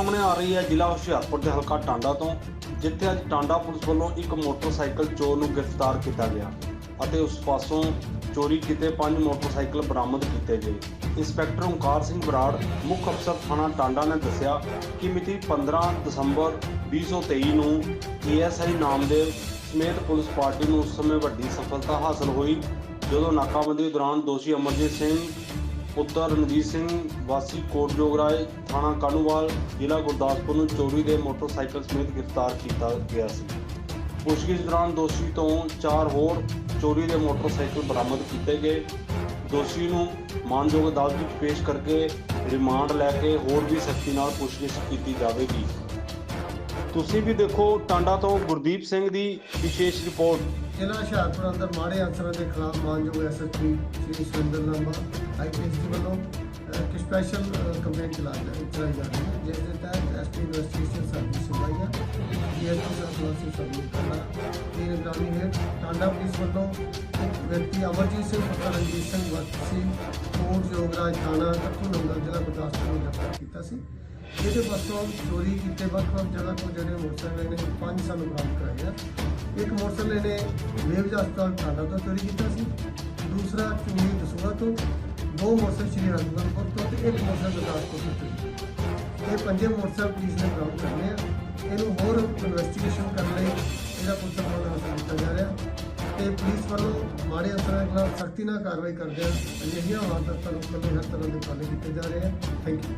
ਆ ਰਹੀ ਹੈ ਜ਼ਿਲ੍ਹਾ ਹੁਸ਼ਿਆਰਪੁਰ ਦੇ ਹਲਕਾ ਟਾਂਡਾ ਤੋਂ, ਜਿੱਥੇ ਅੱਜ ਟਾਂਡਾ ਪੁਲਿਸ ਵੱਲੋਂ ਇੱਕ ਮੋਟਰਸਾਈਕਲ ਚੋਰ ਨੂੰ ਗ੍ਰਿਫਤਾਰ ਕੀਤਾ ਗਿਆ ਅਤੇ ਉਸ ਪਾਸੋਂ ਚੋਰੀ ਕੀਤੇ ਪੰਜ ਮੋਟਰਸਾਈਕਲ ਬਰਾਮਦ ਕੀਤੇ ਗਏ। ਇੰਸਪੈਕਟਰ ਓਮਕਾਰ ਸਿੰਘ ਬਰਾੜ, ਮੁੱਖ ਅਫਸਰ ਥਾਣਾ ਟਾਂਡਾ ਨੇ ਦੱਸਿਆ ਕਿ ਮਿਤੀ 15 ਦਸੰਬਰ 2023 ਨੂੰ ਏਐਸਆਈ ਨਾਮਦੇਵ ਸਮੇਤ ਪੁਲਿਸ ਪਾਰਟੀ ਨੂੰ ਉਸ ਸਮੇਂ ਵੱਡੀ ਸਫਲਤਾ ਹਾਸਲ ਹੋਈ, ਜਦੋਂ ਨਾਕਾਬੰਦੀ ਦੌਰਾਨ ਦੋਸ਼ੀ ਅਮਰਜੀਤ ਸਿੰਘ ਪੁੱਤਰ ਰਣਜੀਤ ਸਿੰਘ, ਵਾਸੀ ਕੋਟ ਜੋਗਰਾਏ ਥਾਣਾ ਕਾਨੂੰਵਾਲ ਜ਼ਿਲ੍ਹਾ ਗੁਰਦਾਸਪੁਰ ਨੂੰ ਚੋਰੀ ਦੇ ਮੋਟਰਸਾਈਕਲ ਸਮੇਤ ਗ੍ਰਿਫਤਾਰ ਕੀਤਾ ਗਿਆ ਸੀ। ਪੁੱਛਗਿੱਛ ਦੌਰਾਨ ਦੋਸ਼ੀ ਤੋਂ ਚਾਰ ਹੋਰ ਚੋਰੀ ਦੇ ਮੋਟਰਸਾਈਕਲ ਬਰਾਮਦ ਕੀਤੇ ਗਏ। ਦੋਸ਼ੀ ਨੂੰ ਮਾਨਯੋਗ ਅਦਾਲਤ ਵਿੱਚ ਪੇਸ਼ ਕਰਕੇ ਰਿਮਾਂਡ ਲੈ ਕੇ ਹੋਰ ਵੀ ਸਖਤੀ ਨਾਲ ਪੁੱਛਗਿੱਛ ਕੀਤੀ ਜਾਵੇਗੀ। ਤੁਸੀਂ ਵੀ ਦੇਖੋ ਟਾਂਡਾ ਤੋਂ ਗੁਰਦੀਪ ਸਿੰਘ ਦੀ ਵਿਸ਼ੇਸ਼ ਰਿਪੋਰਟ। ਜ਼ਿਲ੍ਹਾ ਹੁਸ਼ਿਆਰਪੁਰ ਅੰਦਰ ਮਾੜੇ ਅਨਸਰਾਂ ਦੇ ਖਿਲਾਫ ਮਾਨਯੋਗ ਐਸਐਸਪੀ ਸ਼੍ਰੀ ਸੁਰਿੰਦਰ ਲਾਂਬਾ ਆਈਪੀਐਸ ਵੱਲੋਂ ਇੱਕ ਸਪੈਸ਼ਲ ਕੰਪੇਨ ਚਲਾਈ ਜਾ ਰਹੀ ਹੈ, ਜਿਸ ਦੇ ਤਹਿਤ ਐਸਪੀ ਇਨਵੈਸਟੀਗੇਸ਼ਨ ਸਰਵਿਸ ਸਮਾਈਆ ਡੀਐਸਪੀ ਸਰਵਿਸ ਸਰਵਿਸ ਕਰਨਾ ਇਹ ਨਿਗਰਾਨੀ ਹੈ ਟਾਂਡਾ ਪੁਲਿਸ ਵੱਲੋਂ ਇੱਕ ਵਿਅਕਤੀ ਅਮਰਜੀਤ ਸਿੰਘ ਪੁੱਤਰ ਰਣਜੀਤ ਸਿੰਘ ਵਾਸੀ, ਕੋਟ ਜੋਗਰਾਜ ਥਾਣਾ ਕੱਟੂ ਨੰਗਲ, ਜ਼ਿਲ੍ਹਾ ਗੁਰਦਾਸਪੁਰ ਨੂੰ ਗ੍ਰਿਫਤਾਰ ਕੀਤਾ ਸੀ। ਇਹਦੇ ਪਾਸੋਂ ਚੋਰੀ ਕੀਤੇ ਵੱਖ-ਵੱਖ ਜਗ੍ਹਾ ਤੋਂ ਜਿਹੜੇ ਮੋਟਰਸਾਈਕਲ ਨੇ ਪੰਜ ਸਾਨੂੰ ਬਰਾਮਦ ਕਰਾਏ ਆ। ਇੱਕ ਮੋਟਰਸਾਈਕਲ ਇਹਨੇ ਵੇਵਜ ਹਸਪਤਾਲ ਟਾਂਡਾ ਤੋਂ ਚੋਰੀ ਕੀਤਾ ਸੀ, ਦੂਸਰਾ ਚੂਨੀ ਦਸੂਹਾ ਤੋਂ, ਦੋ ਮੋਟਰਸਾਈਕਲ ਸ਼੍ਰੀ ਰਤਨਪੁਰ ਤੋਂ ਤੇ ਇੱਕ ਮੋਟਰਸਾਈਕਲ ਗੁਰਦਾਸਪੁਰ ਤੋਂ ਚੋਰੀ ਇਹ ਪੰਜੇ ਮੋਟਰਸਾਈਕਲ ਪੁਲਿਸ ਨੇ ਬਰਾਮਦ ਕਰਨੇ ਆ। ਇਹਨੂੰ ਹੋਰ ਇਨਵੈਸਟੀਗੇਸ਼ਨ ਕਰਨ ਲਈ ਇਹਦਾ ਪੁਲਿਸ ਵੱਲੋਂ ਹਾਸਲ ਕੀਤਾ ਜਾ ਰਿਹਾ। ਤੇ ਪੁਲਿਸ ਵੱਲੋਂ ਮਾੜੇ ਅਸਰਾਂ ਖਿਲਾਫ ਸਖਤੀ ਨਾਲ ਕਾਰਵਾਈ ਕਰਦੇ ਆ ਅਜਿਹੀਆਂ ਵਾਰਦਾਤਾਂ ਰੋਕਣ ਲਈ ਹਰ ਤਰ੍ਹਾਂ ਦੇ ਉਪਰਾਲੇ ਕੀਤੇ ਜਾ ਰਹੇ ਆ। Thank you